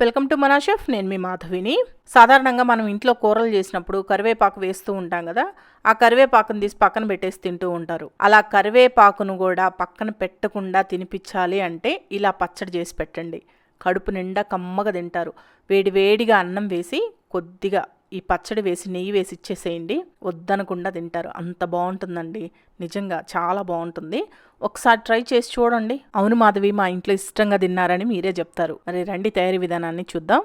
Welcome to మనా chef నేను మీ మాధవిని. సాధారణంగా మనం ఇంట్లో కూరలు చేసినప్పుడు కరివేపాకు వేస్తూ ఉంటాం కదా ఆ కరివేపాకును తీసి పక్కన పెట్టేసి తింటూ ఉంటారు. అలా కరివేపాకును కూడా పక్కన పెట్టకుండా తినిపించాలి అంటే ఇలా పచ్చడి చేసి పెట్టండి. కడుపు నిండా కమ్మగా తింటారు. వేడి వేడిగా అన్నం వేసి కొద్దిగా ఈ పచ్చడి వేసి నెయ్యి వేసి ఇచ్చేసేయండి. వద్దనకుండా తింటారు. అంత బాగుంటుందండి. నిజంగా చాలా బాగుంటుంది. ఒకసారి ట్రై చేసి చూడండి. అవును మాధవి మా ఇంట్లో ఇష్టంగా తిన్నారని మీరే చెప్తారు. మరి రండి తయారీ విధానాన్ని చూద్దాం.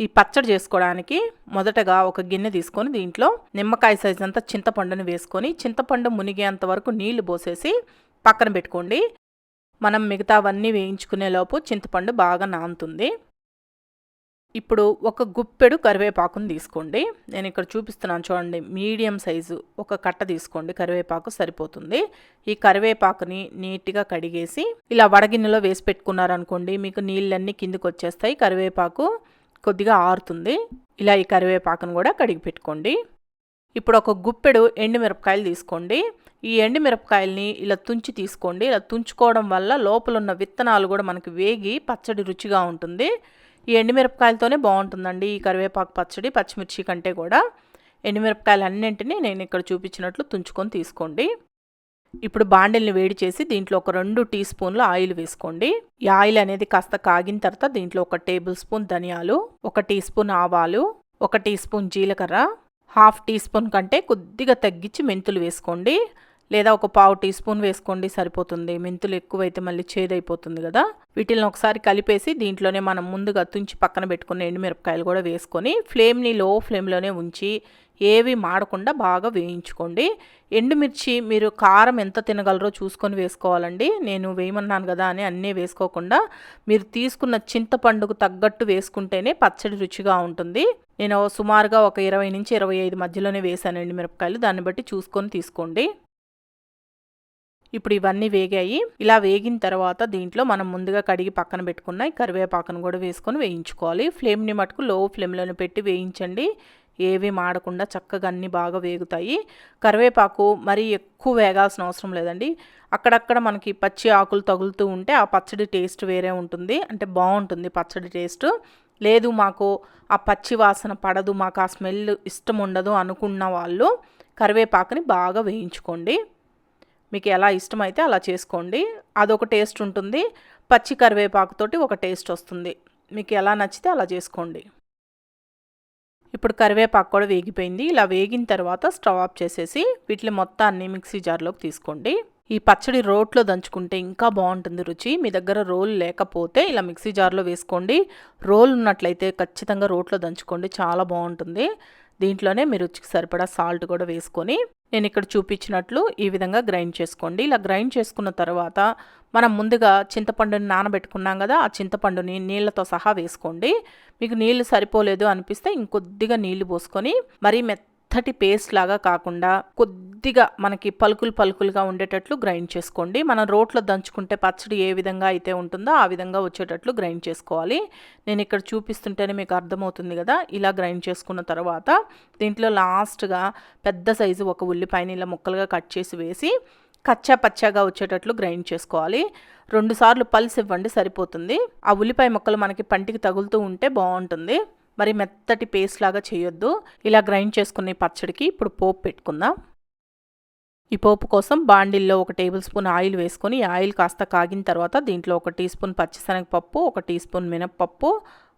ఈ పచ్చడి చేసుకోవడానికి మొదటగా ఒక గిన్నె తీసుకొని దీంట్లో నిమ్మకాయ సైజ్ అంతా చింతపండుని వేసుకొని చింతపండు మునిగేంత వరకు నీళ్ళు పోసేసి పక్కన పెట్టుకోండి. మనం మిగతావన్నీ వేయించుకునే లోపు చింతపండు బాగా నానుతుంది. ఇప్పుడు ఒక గుప్పెడు కరివేపాకుని తీసుకోండి. నేను ఇక్కడ చూపిస్తున్నాను చూడండి మీడియం సైజు ఒక కట్ట తీసుకోండి కరివేపాకు సరిపోతుంది. ఈ కరివేపాకుని నీట్గా కడిగేసి ఇలా వడగిన్నెలో వేసి పెట్టుకున్నారనుకోండి మీకు నీళ్ళన్నీ కిందికి వచ్చేస్తాయి కరివేపాకు కొద్దిగా ఆరుతుంది. ఇలా ఈ కరివేపాకును కూడా కడిగి పెట్టుకోండి. ఇప్పుడు ఒక గుప్పెడు ఎండుమిరపకాయలు తీసుకోండి. ఈ ఎండుమిరపకాయల్ని ఇలా తుంచి తీసుకోండి. ఇలా తుంచుకోవడం వల్ల లోపల ఉన్న విత్తనాలు కూడా మనకి వేగి పచ్చడి రుచిగా ఉంటుంది. ఈ ఎండుమిరపకాయలతోనే బాగుంటుందండి. ఈ కరివేపాకు పచ్చడి పచ్చిమిర్చి కంటే కూడా. ఎండుమిరపకాయలు అన్నింటినీ నేను ఇక్కడ చూపించినట్లు తుంచుకొని తీసుకోండి. ఇప్పుడు బాండిల్ని వేడి చేసి దీంట్లో ఒక రెండు టీ స్పూన్లు ఆయిల్ వేసుకోండి. ఈ ఆయిల్ అనేది కాస్త కాగిన తర్వాత దీంట్లో ఒక టేబుల్ స్పూన్ ధనియాలు ఒక టీ స్పూన్ ఆవాలు ఒక టీ స్పూన్ జీలకర్ర హాఫ్ టీ స్పూన్ కంటే కొద్దిగా తగ్గించి మెంతులు వేసుకోండి. లేదా ఒక పావు టీ స్పూన్ వేసుకోండి సరిపోతుంది. మెంతులు ఎక్కువైతే మళ్ళీ చేదైపోతుంది కదా. వీటిని ఒకసారి కలిపేసి దీంట్లోనే మనం ముందుగా తుంచి పక్కన పెట్టుకున్న ఎండుమిరపకాయలు కూడా వేసుకొని ఫ్లేమ్ని లో ఫ్లేమ్లోనే ఉంచి ఏవి మాడకుండా బాగా వేయించుకోండి. ఎండుమిర్చి మీరు కారం ఎంత తినగలరో చూసుకొని వేసుకోవాలండి. నేను వేయమన్నాను కదా అని అన్నీ వేసుకోకుండా మీరు తీసుకున్న చింతపండుకు తగ్గట్టు వేసుకుంటేనే పచ్చడి రుచిగా ఉంటుంది. నేను సుమారుగా ఒక ఇరవై నుంచి ఇరవై ఐదు మధ్యలోనే వేసాను ఎండుమిరపకాయలు. దాన్ని బట్టి చూసుకొని తీసుకోండి. ఇప్పుడు ఇవన్నీ వేగాయి. ఇలా వేగిన తర్వాత దీంట్లో మనం ముందుగా కడిగి పక్కన పెట్టుకున్న కరివేపాకును కూడా వేసుకొని వేయించుకోవాలి. ఫ్లేమ్ని మటుకు లో ఫ్లేమ్లోనే పెట్టి వేయించండి. ఏవి మాడకుండా చక్కగా అన్నీ బాగా వేగుతాయి. కరివేపాకు మరీ ఎక్కువ వేగాల్సిన అవసరం లేదండి. అక్కడక్కడ మనకి పచ్చి ఆకులు తగులుతూ ఉంటే ఆ పచ్చడి టేస్ట్ వేరే ఉంటుంది. అంటే బాగుంటుంది పచ్చడి టేస్ట్. లేదు మాకు ఆ పచ్చి వాసన పడదు మాకు ఆ స్మెల్ ఇష్టం ఉండదు అనుకున్న వాళ్ళు కరివేపాకుని బాగా వేయించుకోండి. మీకు ఎలా ఇష్టమైతే అలా చేసుకోండి. అదొక టేస్ట్ ఉంటుంది. పచ్చి కరివేపాకుతోటి ఒక టేస్ట్ వస్తుంది. మీకు ఎలా నచ్చితే అలా చేసుకోండి. ఇప్పుడు కరివేపాకు కూడా వేగిపోయింది. ఇలా వేగిన తర్వాత స్టవ్ ఆఫ్ చేసేసి వీటిని మొత్తాన్ని మిక్సీ జార్లోకి తీసుకోండి. ఈ పచ్చడి రోట్లో దంచుకుంటే ఇంకా బాగుంటుంది రుచి. మీ దగ్గర రోల్ లేకపోతే ఇలా మిక్సీ జార్లో వేసుకోండి. రోల్ ఉన్నట్లయితే ఖచ్చితంగా రోట్లో దంచుకోండి. చాలా బాగుంటుంది. దీంట్లోనే మీరు రుచికి సరిపడా సాల్ట్ కూడా వేసుకొని నేను ఇక్కడ చూపించినట్లు ఈ విధంగా గ్రైండ్ చేసుకోండి. ఇలా గ్రైండ్ చేసుకున్న తర్వాత మనం ముందుగా చింతపండుని నానబెట్టుకున్నాం కదా ఆ చింతపండుని నీళ్ళతో సహా వేసుకోండి. మీకు నీళ్ళు సరిపోలేదు అనిపిస్తే ఇంకొద్దిగా నీళ్ళు పోసుకొని మరీ మెత్తటి పేస్ట్ లాగా కాకుండా కొద్దిగా మనకి పలుకులు పలుకులుగా ఉండేటట్లు గ్రైండ్ చేసుకోండి. మనం రోట్లో దంచుకుంటే పచ్చడి ఏ విధంగా అయితే ఉంటుందో ఆ విధంగా వచ్చేటట్లు గ్రైండ్ చేసుకోవాలి. నేను ఇక్కడ చూపిస్తుంటేనే మీకు అర్థమవుతుంది కదా ఇలా గ్రైండ్ చేసుకున్న తర్వాత దీంట్లో లాస్ట్గా పెద్ద సైజు ఒక ఉల్లిపాయని ఇలా ముక్కలుగా కట్ చేసి వేసి కచ్చా పచ్చాగా వచ్చేటట్లు గ్రైండ్ చేసుకోవాలి. రెండుసార్లు పల్స్ ఇవ్వండి సరిపోతుంది. ఆ ఉల్లిపాయ ముక్కలు మనకి పంటికి తగులుతూ ఉంటే బాగుంటుంది. మరి మెత్తటి పేస్ట్ లాగా చేయొద్దు. ఇలా గ్రైండ్ చేసుకునే పచ్చడికి ఇప్పుడు పోపు పెట్టుకుందాం. ఈ పోపు కోసం బాండిల్లో ఒక టేబుల్ స్పూన్ ఆయిల్ వేసుకొని ఆయిల్ కాస్త కాగిన తర్వాత దీంట్లో ఒక టీ స్పూన్ పచ్చిశనగపప్పు ఒక టీ స్పూన్ మినప్పప్పు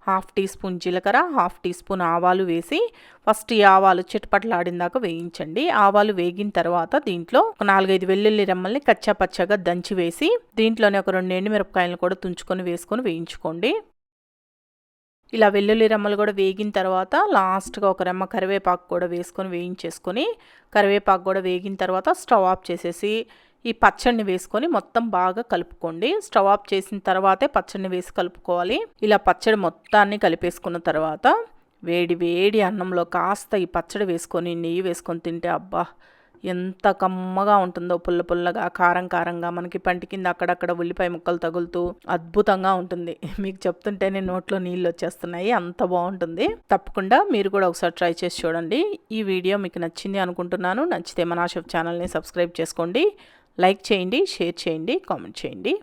హాఫ్ టీ స్పూన్ జీలకర్ర హాఫ్ టీ స్పూన్ ఆవాలు వేసి ఫస్ట్ ఈ ఆవాలు చిటపట్లాడిందాక వేయించండి. ఆవాలు వేగిన తర్వాత దీంట్లో ఒక నాలుగైదు వెల్లుల్లి రెమ్మల్ని కచ్చా పచ్చగా దంచి వేసి దీంట్లోనే ఒక రెండు ఎండుమిరపకాయలను కూడా తుంచుకొని వేసుకొని వేయించుకోండి. ఇలా వెల్లుల్లి రెమ్మలు కూడా వేగిన తర్వాత లాస్ట్గా ఒక రెమ్మ కరివేపాకు కూడా వేసుకొని వేయించేసుకొని కరివేపాకు కూడా వేగిన తర్వాత స్టవ్ ఆఫ్ చేసేసి ఈ పచ్చడిని వేసుకొని మొత్తం బాగా కలుపుకోండి. స్టవ్ ఆఫ్ చేసిన తర్వాతే పచ్చడిని వేసి కలుపుకోవాలి. ఇలా పచ్చడి మొత్తాన్ని కలిపేసుకున్న తర్వాత వేడి వేడి అన్నంలో కాస్త ఈ పచ్చడి వేసుకొని నెయ్యి వేసుకొని తింటే అబ్బా! ఎంత కమ్మగా ఉంటుందో పుల్ల పుల్లగా కారం కారంగా మనకి పంటి కింద అక్కడక్కడ ఉల్లిపాయ ముక్కలు తగులుతూ అద్భుతంగా ఉంటుంది. మీకు చెప్తుంటేనే నోట్లో నీళ్ళు వచ్చేస్తున్నాయి. అంత బాగుంటుంది. తప్పకుండా మీరు కూడా ఒకసారి ట్రై చేసి చూడండి. ఈ వీడియో మీకు నచ్చింది అనుకుంటున్నాను. నచ్చితే మన షెఫ్ ఛానల్ని సబ్స్క్రైబ్ చేసుకోండి. లైక్ చేయండి షేర్ చేయండి కామెంట్ చేయండి.